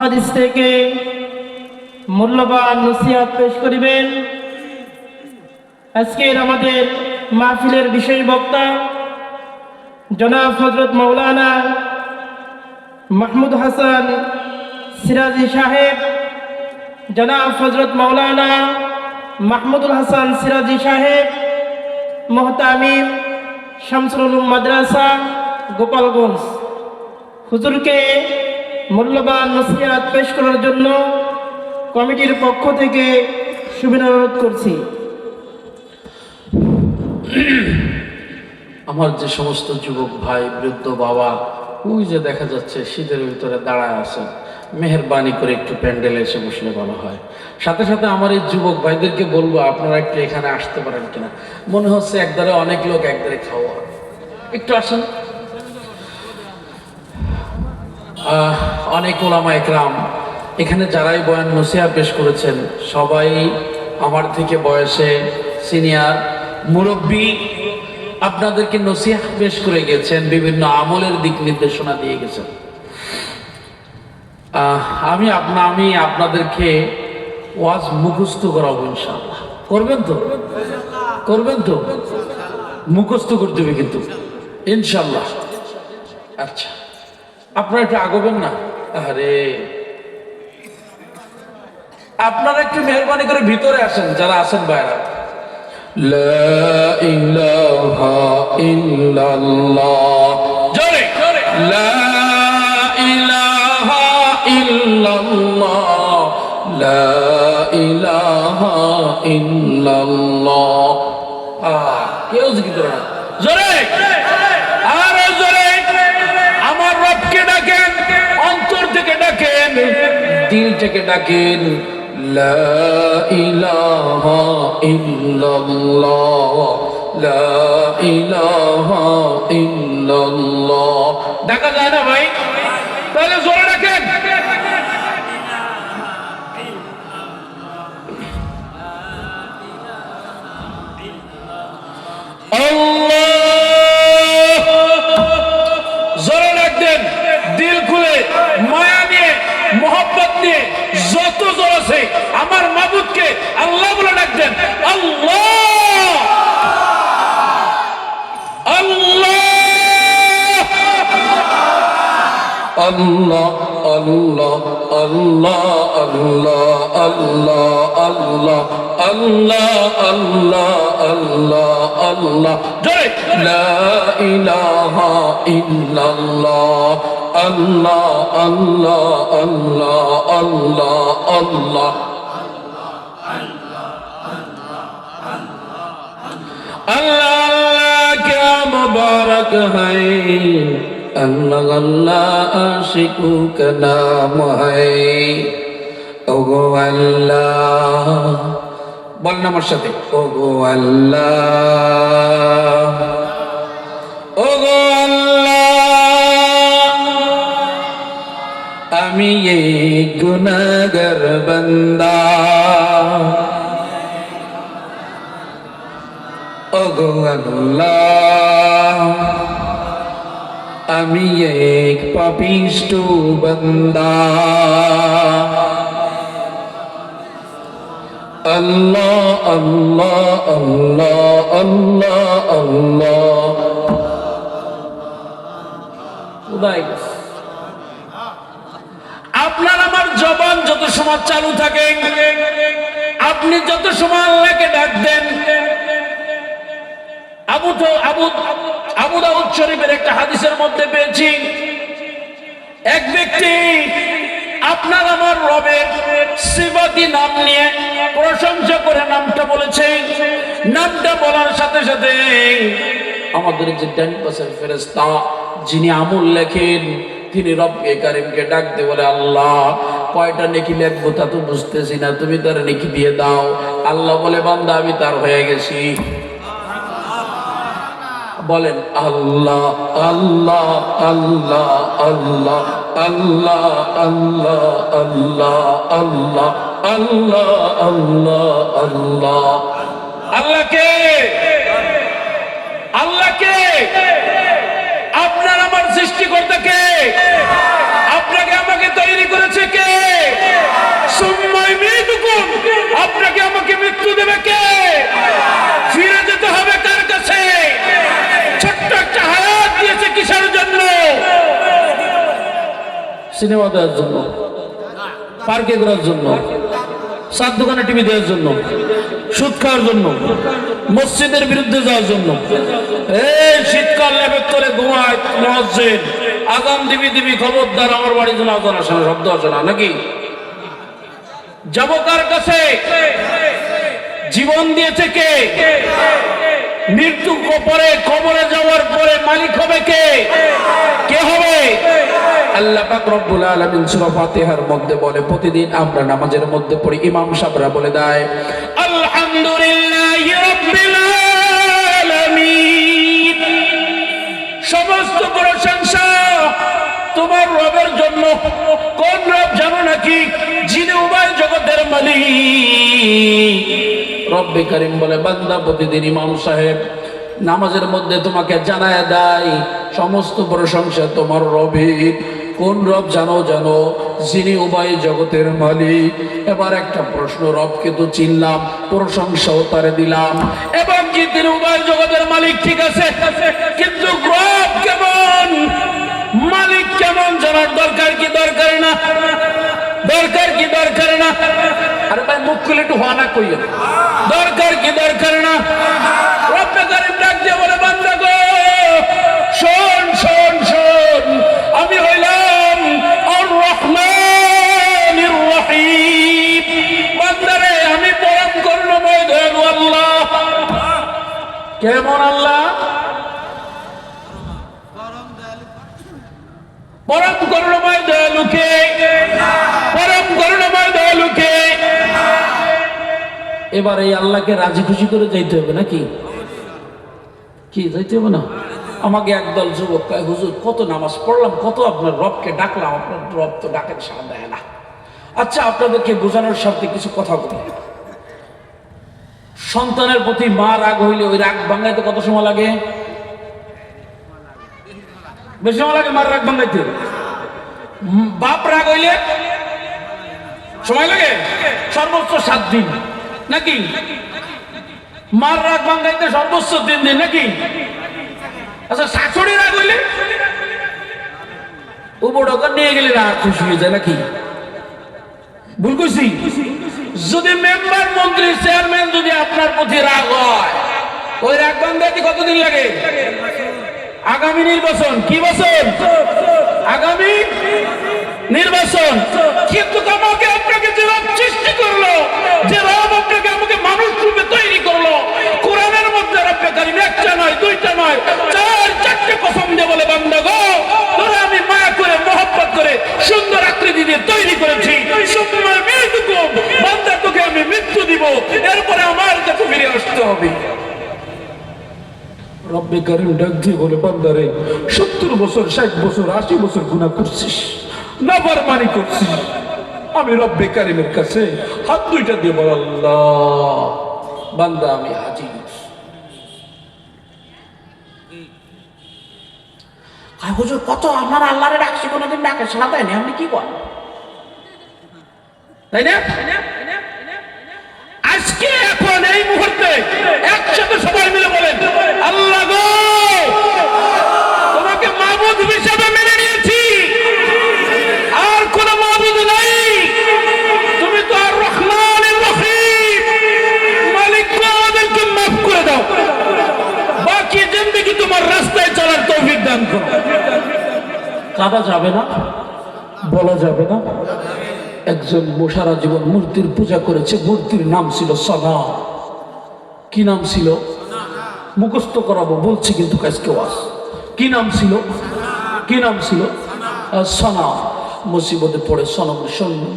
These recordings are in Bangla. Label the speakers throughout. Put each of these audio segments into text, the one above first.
Speaker 1: হাদিস থেকে মূল্যবান নসিহাত পেশ করিবেন। আজকের আমাদের মাহফিলের বিষয় বক্তা জনাব হজরত মৌলানা মাহমুদ হাসান সিরাজি সাহেব, জনাব হজরত মৌলানা মাহমুদুল হাসান সিরাজি সাহেব, মোহতামিম শামসুল মাদ্রাসা, গোপালগঞ্জ। হুজুরকে মূল্যবান নসিহাত পেশ করার জন্য কমিটির পক্ষ থেকে সুবিধা অনুরোধ করছি।
Speaker 2: আমার যে সমস্ত যুবক ভাই, বৃদ্ধ বাবা, ওই যে দেখা যাচ্ছে শীতের ভিতরে দাঁড়ায় আছেন মেহরবানি করে একটু প্যান্ডেলে এসে বসলে ভালো হয়। সাথে সাথে আমার এই যুবক ভাইদেরকে বলব, আপনারা একটু এখানে আসতে পারেন কিনা? মনে হচ্ছে একদারে অনেক লোক একদারে খাওয়া। একটু আসেন। অনেক ওলামা একরাম, এখানে যারাই বয়ান নসিহা পেশ করেছেন, সবাই আমার থেকে বয়সে সিনিয়র মুরব্বী আপনাদেরকে নসিহা পেশ করে গেছেন, বিভিন্ন আমলের দিক নির্দেশনা দিয়ে গেছেন। আমি আপনা, আমি আপনাদেরকে ওয়াজ মুখস্থ করাবো ইনশাআল্লাহ। করবেন তো? করবেন তো? মুখস্থ করতে হবে কিন্তু। ইনশাল্লাহ আচ্ছা। আপনারা একটু আগবেন না? আরে আপনারা একটু মেহরবানি করে ভিতরে আসেন, যারা আসেন বাইরা কেউ জিকির করে জোরে। ডাকেন, দিল থেকে ডাকেন, লা ইলাহা ইল্লাল্লাহ, লা ইলাহা ইল্লাল্লাহ। ডাকা যায় না ভাই? তাহলে জোরে ইল্লাল্লাহ জয় লা ইলাহা ইল্লাল্লাহ। আল্লাহ আল্লাহ আল্লাহ আল্লাহ আল্লাহ। আল্লাহ আল্লাহ ক্যা মুবারক হ্যায় اللہ বলেন আমার সাথে। ও গো আল্লাহ ও গো আল্লাহ, আমি এই গুণাগর বন্দা। ও গো আল্লাহ, আমি এক পাপিষ্ট বন্দা। আল্লাহ আল্লাহ আল্লাহ আল্লাহ আল্লাহ। আপনার আমার জবান যত সময় চালু থাকে, আপনি যত সময় আল্লাহকে ডাক দেন, আবু আবু আবু দাউদ শরীফের একটা হাদিসের মধ্যে পেয়েছি, এক ব্যক্তি আপনার আমার রবের সিবাতি নাম নিয়ে প্রশংসা করে নামটা বলেছে। নামটা বলার সাথে সাথে আমাদের যে ডান পাশের ফেরেস্তা যিনি আমল লেখেন, তিনি রবকে কারিমকে ডাকতে বলে, আল্লাহ, কয়টা নেকি লেখবো তা তো বুঝতেছি না, তুমি তার নেকি দিয়ে দাও। আল্লাহ বলে, বান্দা, আমি তার হয়ে গেছি। বলেন আল্লাহ আল্লাহ আল্লাহ আল্লাহ আল্লাহ আল্লাহ আল্লাহ আল্লাহ আল্লাহ আল্লাহ আল্লাহ আল্লাহকে আল্লাহকে আপনার আমার সৃষ্টিকর্তাকে আপনাকে আমাকে তৈরি করেছে কে সুম্মাই মৃত্যুকুম সিনেমা দেওয়ার জন্য, পার্কে ঘোরার জন্য সাত দোকানে টিভি দেওয়ার জন্য, সুদ খাওয়ার জন্য, মসজিদের বিরুদ্ধে যাওয়ার জন্য। এই শীতকাল লেবে করে ঘুমায় মসজিদ। আগাম দিবি দিবি খবরদার, আমার বাড়ির জন্য আজান আসে না, শব্দ আসে না, নাকি? যাব কার কাছে? জীবন দিয়েছে কে? মৃত্যু পরে কবরে যাওয়ার পরে মালিক হবে কে? কে হবে? আল্লাহ প্রতিদিন আমরা নামাজের মধ্যে পড়ি বলে সমস্ত প্রশংসা তোমার রবের জন্য কোন রব জানো নাকি? যিনি উভয় জগতের মালিক। রব্বে করিম বলে, বান্দা প্রতিদিন ইমাম সাহেব, নামাজের মধ্যে তোমাকে জানায় দেয়, সমস্ত প্রশংসা তোমার রবের। কোন রব জানো জানো, যিনি উভয় জগতের মালিক। এবার একটা প্রশ্ন, রবকে তো চিনলাম, প্রশংসাও তারে দিলাম। এবং কি তিনি উভয় জগতের মালিক? ঠিক আছে। কিন্তু রব কেমন? মালিক কেমন জানার দরকার কি, দরকার না? দরকার কি, দরকার না? আরে ভাই, মুখ খুলে একটু হওয়া না কইও। দরকার কি, দরকার না? রব্বে করিম ডাক দিয়ে বলে, বান্দা গো, শোন শোন শোন, আমি হইলাম আর রহমানির রহিম বান্দারে আমি পরম করুণাময়, দয়ালু আল্লাহ। কেমন আল্লাহ? পরম করুণাময় দয়ালুকে, পরম করুণাময় দয়ালুকে। এবার এই আল্লাহকে রাজি খুশি করে যাইতে হবে নাকি? কি, যাইতে হবে না? আমাকে একদল যুবক কয়, হুজুর, কত নামাজ পড়লাম, কত আপনার রবকে ডাকলাম, আপনার রব তো ডাকের সাড়া দেয় না। আচ্ছা আপনাদেরকে বোঝানোর সাথে কিছু কথা বলি। সন্তানের প্রতি মা রাগ হইলে ওই রাগ ভাঙাইতে কত সময় লাগে? বেশি সময় লাগে বাপ রাগ হইলে সময় লাগে? সর্বোচ্চ সাত দিন। নাকি? মার রাগ ভাঙাইতে সর্বোচ্চ তিন দিন। নাকি? আচ্ছা শাশুড়ি রাগ হইলে? নিয়ে গেলে খুশি হয়ে যায় নাকি? যদি মেম্বার, মন্ত্রী, চেয়ারম্যান যদি আপনার প্রতি রাগ হয়, ওই রাগ ভাঙাইতে কতদিন লাগে? আগামী নির্বাচন, কি বছর? আগামী নির্বাচন। কিন্তু আমাকে আপনাকে যে রব সৃষ্টি করল, যে রব আপনাকে আমাকে মানুষ রূপে তৈরি করল, কোরআনের মধ্যে রব্বে কারিম একটা নয়, দুইটা নয়, চার, চারটে কসম দিয়ে বলে, বান্দা গো আমি মায়া করে, মহব্বত করে, সুন্দর আকৃতি দিয়ে তৈরি করেছি। সুন্দর মৃত্যু বান্দা তোকে আমি মৃত্যু দিব, এরপরে আমার কাছে ফিরে আসতে হবে। রব্বে কারিম ডাক দিয়ে বলে বান্দারে সত্তর বছর ষাট বছর আশি বছর গুণা করছিস মানি করছিস। আমি রব্বে কারিমের কাছে হাত দুইটা দিয়ে বল আল্লাহ বান্দা আমি হাজির।
Speaker 3: আর হুজুর কত আপনার আল্লাহরে ডাকছি কোনোদিন ডাকে সাড়া দেয়নি আপনি কি করেন?
Speaker 2: তাই না? আজকে এখন এই মুহূর্তে একসাথে সবাই মিলে বলেন তোমাকে মাহবুদ হিসেবে মেনে আর কোন মাহবুদ নাই। তুমি তো আর রহমান রহিম। মালিক মাফ করে দাও। বাকি জিন্দগি তোমার রাস্তায় চলার তৌফিক দান করো। কাদা যাবে না, বলা যাবে না। একজন সারা জীবন মূর্তির পূজা করেছে, মূর্তির নাম ছিল সনা কি নাম ছিল? মুখস্থ করাবো, বলছি কিন্তু আজকে ওয়াস কি নাম ছিল? কি নাম ছিল? সনা। মুসিবতে পড়ে সনম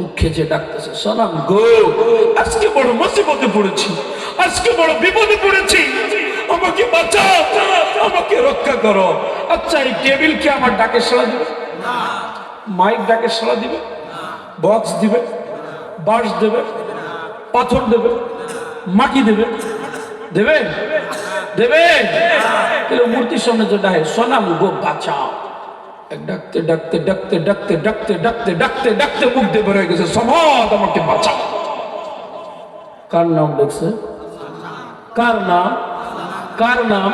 Speaker 2: মুখে যে ডাকতেছে সনাম গো, আজকে বড় মুসিবতে পড়েছি, আজকে বড় বিপদে পড়েছি। আমাকে বাঁচাও আমাকে রক্ষা করো। আচ্ছা এই টেবিল কি আমার ডাকে সাড়া দিবে? মাইক ডাকে সাড়া দিবে? বক্স দিবে? বাঁশ দেবে? পাথর দেবে? মাটি দেবে? দেবে? দেবে তাহলে মূর্তির সামনে যে ডাহে সোনাম গো বাঁচাও ডাকতে ডাকতে ডাকতে ডাকতে ডাকতে ডাকতে ডাকতে ডাকতে মুখ দিয়ে বেরোয় গেছে, সমাজ আমাকে বাঁচাও কার নাম দেখছে কার নাম? কার নাম?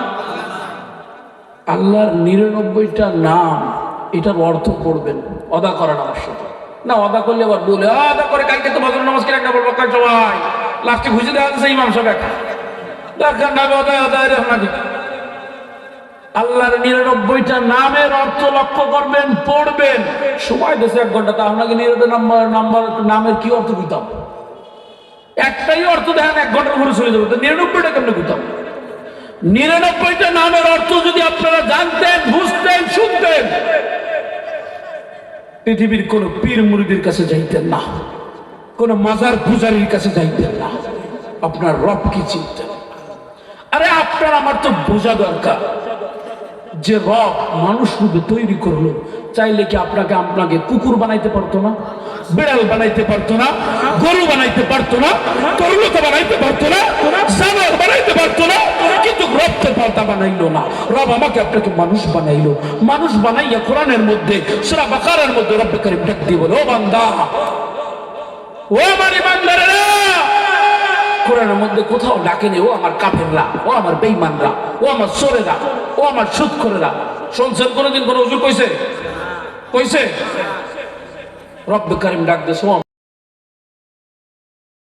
Speaker 2: আল্লাহর নিরানব্বইটা নাম, এটার অর্থ করবেন অদা করেন আমার সাথে। না, অদা করলে আবার বলে অদা করে কালকে তো ভদ্র নমস্কার একটা বলব সবাই। লাস্টে খুঁজে দেওয়া যাচ্ছে ইমাম সাহেব একা। আল্লাহর নিরানব্বইটা নামের অর্থ লক্ষ্য করবেন, পড়বেন। সময় দেশে এক ঘণ্টা, তা আপনাকে নিরানব্বই নাম্বার নামের কি অর্থ দিতাম একটাই অর্থ দেখেন, এক ঘণ্টার ঘুরে চলে যাবে। নিরানব্বইটা কেমনে দিতাম নিরানব্বইটা নামের অর্থ যদি আপনারা জানতেন, বুঝতেন, শুনতেন, পৃথিবীর কোন পীর মুরিদের কাছে যাইতেন না। কোন মাজার পূজারীর কাছে যাইতেন না। আপনার রব কি চিনতেন আরে আপনার আমার তো বোঝা দরকার। যে রব মানুষ রূপে তৈরি করল, চাইলে কি আপনাকে আপনাকে কুকুর বানাইতে পারতো না? বিড়াল বানাইতে পারতো না? গরু বানাইতে পারতো না? বানাইতে পারতো না? বানাইতে পারতো না? কিন্তু রব তো পাল্টা বানাইলো না। রব আমাকে আপনাকে মানুষ বানাইলো। মানুষ বানাইয়া কোরআনের মধ্যে, সুরা বাকারের মধ্যে রব করিম ডাক বান্দা, ও আমার কোরআনের মধ্যে কোথাও ডাকেনি, ও আমার কাফেররা, ও আমার বেইমানরা ও আমার সোরেরা ও আমার সুদ করেরা শুনছেন কোনোদিন কোনো উজু কইছে? কইছে? রব্বে কারিম ডাক দেশ